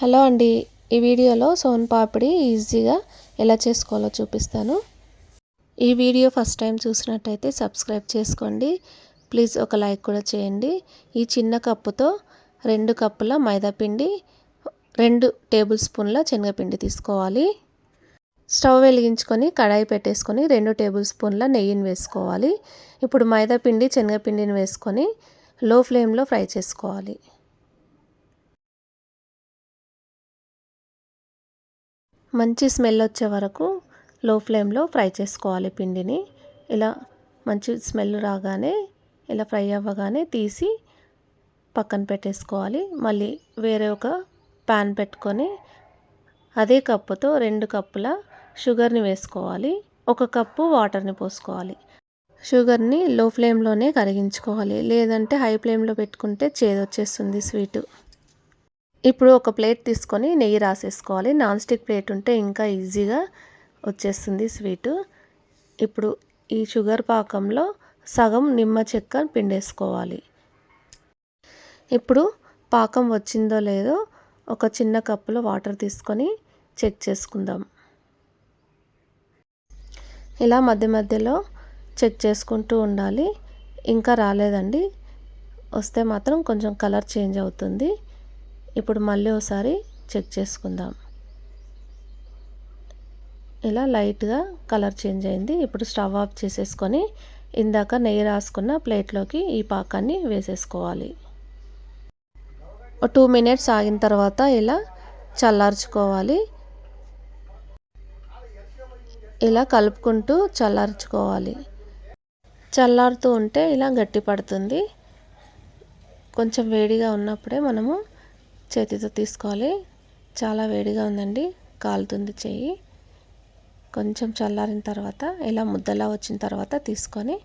Hello అండి. ఈ వీడియోలో సోన్ పాపిడి ఈజీగా ఎలా చేసుకోవాలో చూపిస్తాను. ఈ వీడియో ఫస్ట్ టైం చూసినట్టయితే సబ్స్క్రైబ్ చేసుకోండి. ప్లీజ్ ఒక లైక్ కూడా చేయండి. ఈ చిన్న కప్పుతో రెండు కప్పుల మైదాపిండి రెండు టేబుల్ స్పూన్ల శనగపిండి తీసుకోవాలి. స్టవ్ వెలిగించుకొని కడాయి పెట్టేసుకొని రెండు టేబుల్ స్పూన్ల నెయ్యిని వేసుకోవాలి. ఇప్పుడు మైదాపిండి శనగపిండిని వేసుకొని లో ఫ్లేమ్లో ఫ్రై చేసుకోవాలి. మంచి స్మెల్ వచ్చే వరకు లో ఫ్లేమ్లో ఫ్రై చేసుకోవాలి పిండిని. ఇలా మంచి స్మెల్ రాగానే ఇలా ఫ్రై అవ్వగానే తీసి పక్కన పెట్టేసుకోవాలి. మళ్ళీ వేరే ఒక ప్యాన్ పెట్టుకొని అదే కప్పుతో రెండు కప్పుల షుగర్ని వేసుకోవాలి. ఒక కప్పు వాటర్ని పోసుకోవాలి. షుగర్ని లో ఫ్లేమ్లోనే కరిగించుకోవాలి. లేదంటే హై ఫ్లేమ్లో పెట్టుకుంటే చేదొచ్చేస్తుంది స్వీటు ఇప్పుడు ఒక ప్లేట్ తీసుకొని నెయ్యి రాసేసుకోవాలి. నాన్ స్టిక్ ప్లేట్ ఉంటే ఇంకా ఈజీగా వచ్చేస్తుంది స్వీటు. ఇప్పుడు ఈ షుగర్ పాకంలో సగం నిమ్మ చెక్క పిండేసుకోవాలి. ఇప్పుడు పాకం వచ్చిందో లేదో ఒక చిన్న కప్పులో వాటర్ తీసుకొని చెక్ చేసుకుందాం. ఇలా మధ్య మధ్యలో చెక్ చేసుకుంటూ ఉండాలి. ఇంకా రాలేదండి. వస్తే మాత్రం కొంచెం కలర్ చేంజ్ అవుతుంది. ఇప్పుడు మళ్ళీ ఒకసారి చెక్ చేసుకుందాం. ఇలా లైట్గా కలర్ చేంజ్ అయింది. ఇప్పుడు స్టవ్ ఆఫ్ చేసేసుకొని ఇందాక నెయ్యి రాసుకున్న ప్లేట్లోకి ఈ పాకాన్ని వేసేసుకోవాలి. టూ మినిట్స్ ఆగిన తర్వాత ఇలా చల్లార్చుకోవాలి. ఇలా కలుపుకుంటూ చల్లార్చుకోవాలి. చల్లారుతూ ఉంటే ఇలా గట్టి పడుతుంది కొంచెం వేడిగా ఉన్నప్పుడే మనము చేతితో తీసుకోవాలి. చాలా వేడిగా ఉందండి. కాలుతుంది చెయ్యి. కొంచెం చల్లారిన తర్వాత ఇలా ముద్దలా వచ్చిన తర్వాత తీసుకొని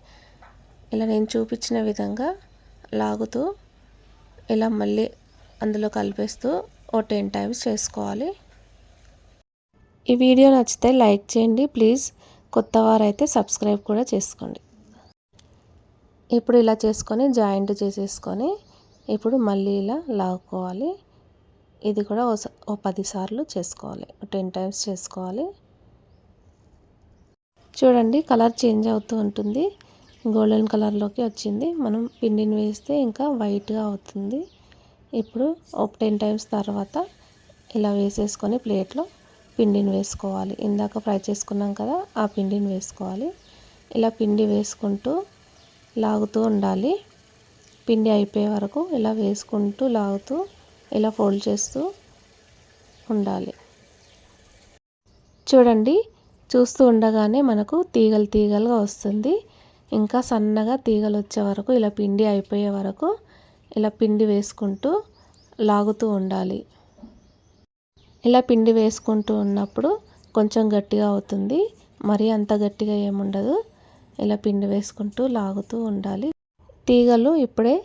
ఇలా నేను చూపించిన విధంగా లాగుతూ ఇలా మళ్ళీ అందులో కలిపేస్తూ ఓ టెన్ టైమ్స్ చేసుకోవాలి. ఈ వీడియో నచ్చితే లైక్ చేయండి. ప్లీజ్. కొత్త వారైతే సబ్స్క్రైబ్ కూడా చేసుకోండి. ఇప్పుడు ఇలా చేసుకొని జాయింట్ చేసేసుకొని ఇప్పుడు మళ్ళీ ఇలా లాగుకోవాలి ఇది కూడా ఓ ఓ పదిసార్లు చేసుకోవాలి. టెన్ టైమ్స్ చేసుకోవాలి. చూడండి కలర్ చేంజ్ అవుతూ ఉంటుంది. గోల్డెన్ కలర్లోకి వచ్చింది. మనం పిండిని వేస్తే ఇంకా వైట్గా అవుతుంది. ఇప్పుడు ఒక టెన్ టైమ్స్ తర్వాత ఇలా వేసేసుకొని ప్లేట్లో పిండిని వేసుకోవాలి. ఇందాక ఫ్రై చేసుకున్నాం కదా ఆ పిండిని వేసుకోవాలి. ఇలా పిండి వేసుకుంటూ లాగుతూ ఉండాలి. పిండి అయిపోయే వరకు ఇలా వేసుకుంటూ లాగుతూ ఇలా ఫోల్డ్ చేస్తూ ఉండాలి. చూడండి చూస్తూ ఉండగానే మనకు తీగలు తీగలుగా వస్తుంది. ఇంకా సన్నగా తీగలు వచ్చే వరకు ఇలా పిండి అయిపోయే వరకు ఇలా పిండి వేసుకుంటూ లాగుతూ ఉండాలి. ఇలా పిండి వేసుకుంటూ ఉన్నప్పుడు కొంచెం గట్టిగా అవుతుంది. మరీ అంత గట్టిగా ఏముండదు. ఇలా పిండి వేసుకుంటూ లాగుతూ ఉండాలి. తీగలు ఇప్పుడే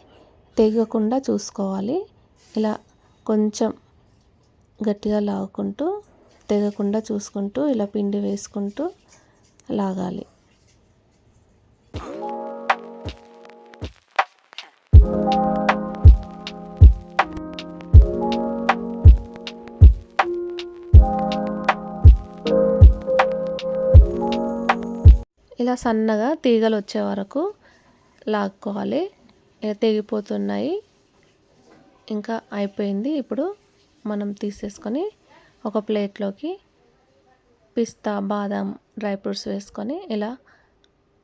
తెగకుండా చూసుకోవాలి. ఇలా కొంచెం గట్టిగా లాగుకుంటూ తెగకుండా చూసుకుంటూ ఇలా పిండి వేసుకుంటూ లాగాలి. ఇలా సన్నగా తీగలు వచ్చే వరకు లాక్కోవాలి. తెగిపోతున్నాయి. ఇంకా అయిపోయింది. ఇప్పుడు మనం తీసేసుకొని ఒక ప్లేట్లోకి పిస్తా బాదం డ్రై ఫ్రూట్స్ వేసుకొని ఇలా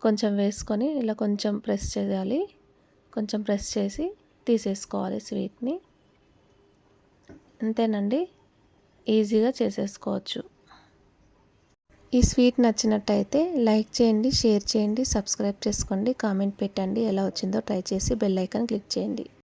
కొంచెం వేసుకొని ఇలా కొంచెం ప్రెస్ చేయాలి. కొంచెం ప్రెస్ చేసి తీసేసుకోవాలి స్వీట్ని. అంతేనండి. ఈజీగా చేసేసుకోవచ్చు. ఈ స్వీట్ నచ్చినట్టయితే లైక్ చేయండి షేర్ చేయండి సబ్స్క్రైబ్ చేసుకోండి కామెంట్ పెట్టండి ఎలా వచ్చిందో ట్రై చేసి బెల్ ఐకాన్ క్లిక్ చేయండి.